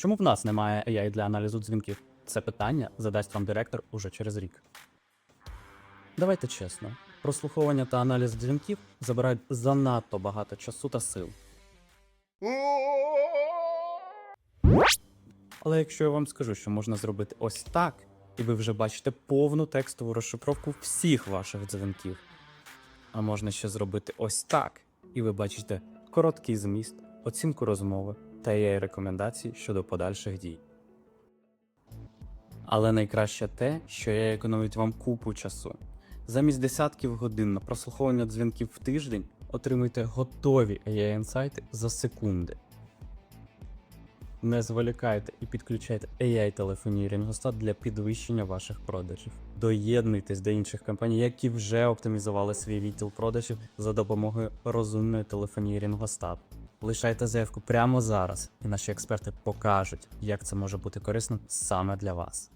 Чому в нас немає AI для аналізу дзвінків? Це питання задасть вам директор уже через рік. Давайте чесно, прослуховування та аналіз дзвінків забирають занадто багато часу та сил. Але якщо я вам скажу, що можна зробити ось так, і ви вже бачите повну текстову розшифровку всіх ваших дзвінків. А можна ще зробити ось так, і ви бачите короткий зміст, оцінку розмови та її рекомендації щодо подальших дій. Але найкраще те, що я економить вам купу часу. Замість десятків годин на прослуховування дзвінків в тиждень отримуйте готові AI інсайти за секунди. Не зволікайте і підключайте AI телефонії Рінгостат для підвищення ваших продажів. Доєднуйтесь до інших компаній, які вже оптимізували свій відділ продажів за допомогою розумної телефонії Рінгостат. Лишайте заявку прямо зараз, і наші експерти покажуть, як це може бути корисно саме для вас.